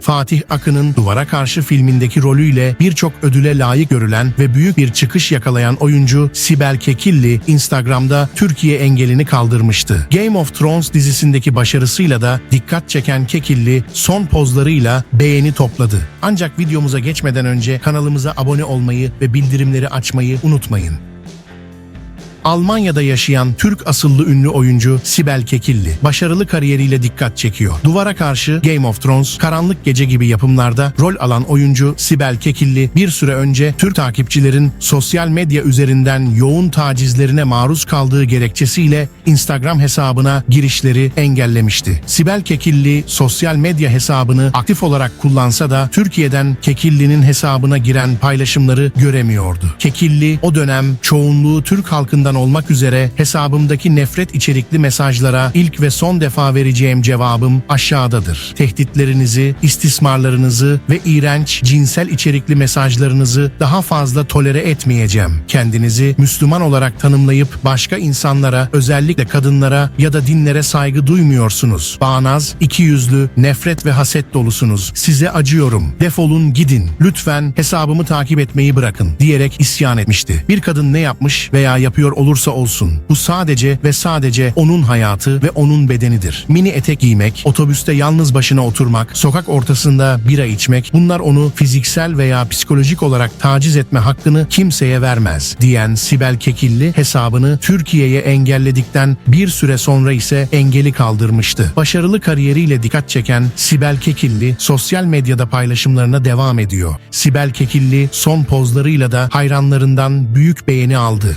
Fatih Akın'ın Duvara Karşı filmindeki rolüyle birçok ödüle layık görülen ve büyük bir çıkış yakalayan oyuncu Sibel Kekilli Instagram'da Türkiye engelini kaldırmıştı. Game of Thrones dizisindeki başarısıyla da dikkat çeken Kekilli son pozlarıyla beğeni topladı. Ancak videomuza geçmeden önce kanalımıza abone olmayı ve bildirimleri açmayı unutmayın. Almanya'da yaşayan Türk asıllı ünlü oyuncu Sibel Kekilli başarılı kariyeriyle dikkat çekiyor. Duvara karşı Game of Thrones, Karanlık Gece gibi yapımlarda rol alan oyuncu Sibel Kekilli bir süre önce Türk takipçilerin sosyal medya üzerinden yoğun tacizlerine maruz kaldığı gerekçesiyle Instagram hesabına girişleri engellemişti. Sibel Kekilli sosyal medya hesabını aktif olarak kullansa da Türkiye'den Kekilli'nin hesabına giren paylaşımları göremiyordu. Kekilli o dönem çoğunluğu Türk halkından olmak üzere hesabımdaki nefret içerikli mesajlara ilk ve son defa vereceğim cevabım aşağıdadır. Tehditlerinizi, istismarlarınızı ve iğrenç cinsel içerikli mesajlarınızı daha fazla tolere etmeyeceğim. Kendinizi Müslüman olarak tanımlayıp başka insanlara, özellikle kadınlara ya da dinlere saygı duymuyorsunuz. Bağnaz, ikiyüzlü, nefret ve haset dolusunuz. Size acıyorum. Defolun gidin. Lütfen hesabımı takip etmeyi bırakın diyerek isyan etmişti. Bir kadın ne yapmış veya yapıyor olursa olsun. Bu sadece ve sadece onun hayatı ve onun bedenidir. Mini etek giymek, otobüste yalnız başına oturmak, sokak ortasında bira içmek bunlar onu fiziksel veya psikolojik olarak taciz etme hakkını kimseye vermez diyen Sibel Kekilli hesabını Türkiye'ye engelledikten bir süre sonra ise engeli kaldırmıştı. Başarılı kariyeriyle dikkat çeken Sibel Kekilli sosyal medyada paylaşımlarına devam ediyor. Sibel Kekilli son pozlarıyla da hayranlarından büyük beğeni aldı.